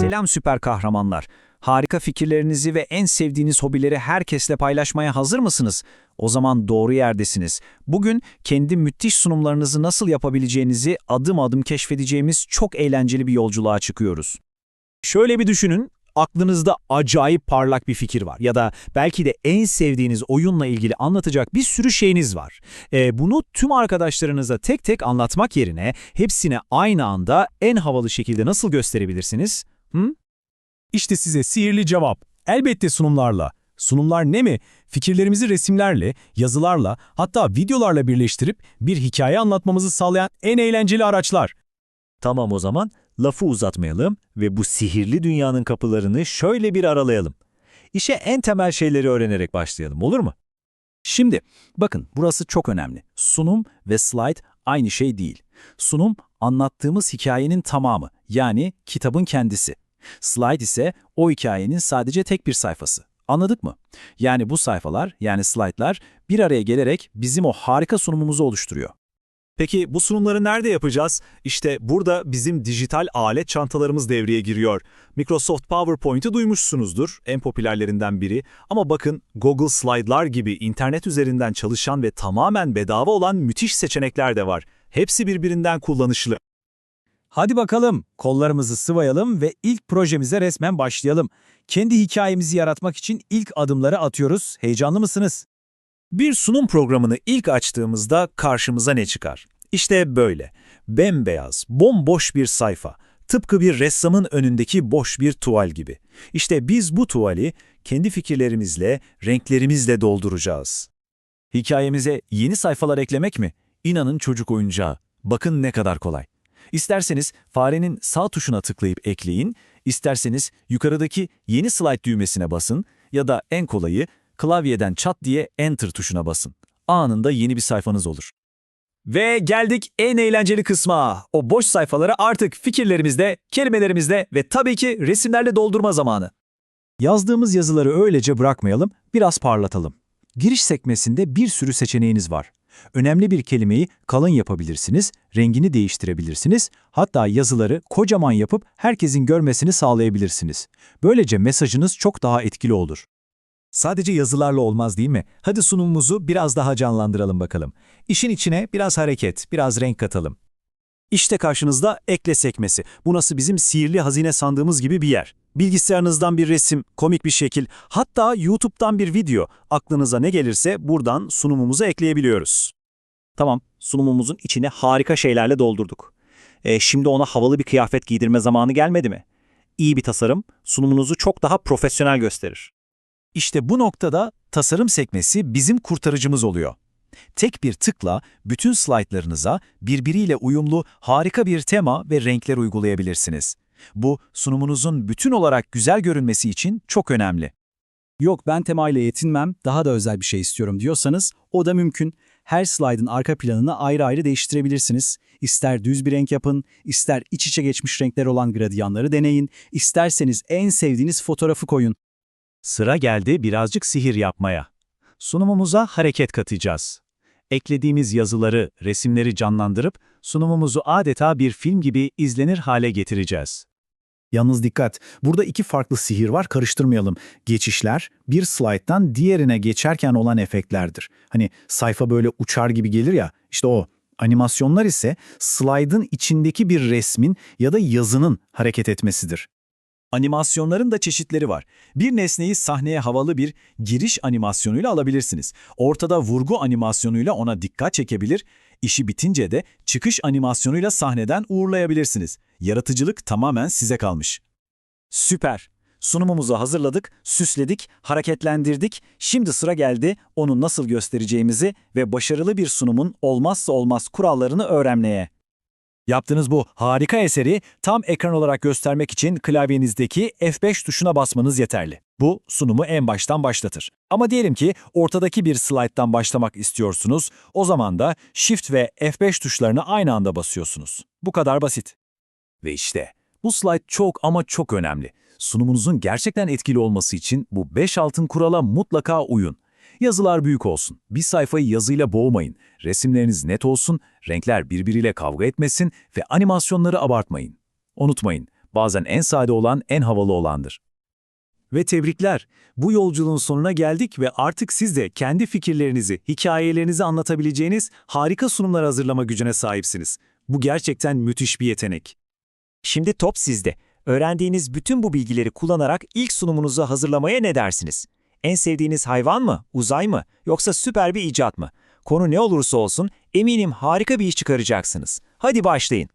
Selam süper kahramanlar. Harika fikirlerinizi ve en sevdiğiniz hobileri herkesle paylaşmaya hazır mısınız? O zaman doğru yerdesiniz. Bugün kendi müthiş sunumlarınızı nasıl yapabileceğinizi adım adım keşfedeceğimiz çok eğlenceli bir yolculuğa çıkıyoruz. Şöyle bir düşünün, aklınızda acayip parlak bir fikir var ya da belki de en sevdiğiniz oyunla ilgili anlatacak bir sürü şeyiniz var. E, bunu tüm arkadaşlarınıza tek tek anlatmak yerine hepsini aynı anda en havalı şekilde nasıl gösterebilirsiniz? Hı? İşte size sihirli cevap. Elbette sunumlarla. Sunumlar ne mi? Fikirlerimizi resimlerle, yazılarla, hatta videolarla birleştirip bir hikaye anlatmamızı sağlayan en eğlenceli araçlar. Tamam o zaman lafı uzatmayalım ve bu sihirli dünyanın kapılarını şöyle bir aralayalım. İşe en temel şeyleri öğrenerek başlayalım olur mu? Şimdi bakın burası çok önemli. Sunum ve slide aynı şey değil. Sunum anlattığımız hikayenin tamamı yani kitabın kendisi. Slide ise o hikayenin sadece tek bir sayfası. Anladık mı? Yani bu sayfalar yani slaytlar bir araya gelerek bizim o harika sunumumuzu oluşturuyor. Peki bu sunumları nerede yapacağız? İşte burada bizim dijital alet çantalarımız devreye giriyor. Microsoft PowerPoint'i duymuşsunuzdur, en popülerlerinden biri. Ama bakın Google Slide'lar gibi internet üzerinden çalışan ve tamamen bedava olan müthiş seçenekler de var. Hepsi birbirinden kullanışlı. Hadi bakalım, kollarımızı sıvayalım ve ilk projemize resmen başlayalım. Kendi hikayemizi yaratmak için ilk adımları atıyoruz. Heyecanlı mısınız? Bir sunum programını ilk açtığımızda karşımıza ne çıkar? İşte böyle. Bembeyaz, bomboş bir sayfa. Tıpkı bir ressamın önündeki boş bir tuval gibi. İşte biz bu tuvali kendi fikirlerimizle, renklerimizle dolduracağız. Hikayemize yeni sayfalar eklemek mi? İnanın çocuk oyuncağı. Bakın ne kadar kolay. İsterseniz farenin sağ tuşuna tıklayıp ekleyin, isterseniz yukarıdaki yeni slide düğmesine basın ya da en kolayı klavyeden çat diye Enter tuşuna basın. Anında yeni bir sayfanız olur. Ve geldik en eğlenceli kısma. O boş sayfaları artık fikirlerimizde, kelimelerimizde ve tabii ki resimlerle doldurma zamanı. Yazdığımız yazıları öylece bırakmayalım, biraz parlatalım. Giriş sekmesinde bir sürü seçeneğiniz var. Önemli bir kelimeyi kalın yapabilirsiniz, rengini değiştirebilirsiniz, hatta yazıları kocaman yapıp herkesin görmesini sağlayabilirsiniz. Böylece mesajınız çok daha etkili olur. Sadece yazılarla olmaz değil mi? Hadi sunumumuzu biraz daha canlandıralım bakalım. İşin içine biraz hareket, biraz renk katalım. İşte karşınızda ekle sekmesi. Bu nasıl bizim sihirli hazine sandığımız gibi bir yer. Bilgisayarınızdan bir resim, komik bir şekil, hatta YouTube'dan bir video. Aklınıza ne gelirse buradan sunumumuza ekleyebiliyoruz. Tamam, sunumumuzun içine harika şeylerle doldurduk. E, şimdi ona havalı bir kıyafet giydirme zamanı gelmedi mi? İyi bir tasarım sunumunuzu çok daha profesyonel gösterir. İşte bu noktada tasarım sekmesi bizim kurtarıcımız oluyor. Tek bir tıkla bütün slaytlarınıza birbiriyle uyumlu harika bir tema ve renkler uygulayabilirsiniz. Bu sunumunuzun bütün olarak güzel görünmesi için çok önemli. Yok ben temayla yetinmem, daha da özel bir şey istiyorum diyorsanız o da mümkün. Her slaytın arka planını ayrı ayrı değiştirebilirsiniz. İster düz bir renk yapın, ister iç içe geçmiş renkler olan gradyanları deneyin, isterseniz en sevdiğiniz fotoğrafı koyun. Sıra geldi birazcık sihir yapmaya. Sunumumuza hareket katacağız. Eklediğimiz yazıları, resimleri canlandırıp sunumumuzu adeta bir film gibi izlenir hale getireceğiz. Yalnız dikkat, burada iki farklı sihir var, karıştırmayalım. Geçişler, bir slayttan diğerine geçerken olan efektlerdir. Hani sayfa böyle uçar gibi gelir ya, işte o. Animasyonlar ise slaytın içindeki bir resmin ya da yazının hareket etmesidir. Animasyonların da çeşitleri var. Bir nesneyi sahneye havalı bir giriş animasyonuyla alabilirsiniz. Ortada vurgu animasyonuyla ona dikkat çekebilir, işi bitince de çıkış animasyonuyla sahneden uğurlayabilirsiniz. Yaratıcılık tamamen size kalmış. Süper! Sunumumuzu hazırladık, süsledik, hareketlendirdik. Şimdi sıra geldi onu nasıl göstereceğimizi ve başarılı bir sunumun olmazsa olmaz kurallarını öğrenmeye. Yaptığınız bu harika eseri tam ekran olarak göstermek için klavyenizdeki F5 tuşuna basmanız yeterli. Bu sunumu en baştan başlatır. Ama diyelim ki ortadaki bir slayttan başlamak istiyorsunuz, o zaman da Shift ve F5 tuşlarını aynı anda basıyorsunuz. Bu kadar basit. Ve işte bu slayt çok ama çok önemli. Sunumunuzun gerçekten etkili olması için bu 5 altın kurala mutlaka uyun. Yazılar büyük olsun, bir sayfayı yazıyla boğmayın, resimleriniz net olsun, renkler birbiriyle kavga etmesin ve animasyonları abartmayın. Unutmayın, Bazen en sade olan en havalı olandır. Ve tebrikler. Bu yolculuğun sonuna geldik ve artık siz de kendi fikirlerinizi, hikayelerinizi anlatabileceğiniz harika sunumlar hazırlama gücüne sahipsiniz. Bu gerçekten müthiş bir yetenek. Şimdi top sizde. Öğrendiğiniz bütün bu bilgileri kullanarak ilk sunumunuzu hazırlamaya ne dersiniz? En sevdiğiniz hayvan mı, uzay mı, yoksa süper bir icat mı? Konu ne olursa olsun eminim harika bir iş çıkaracaksınız. Hadi başlayın.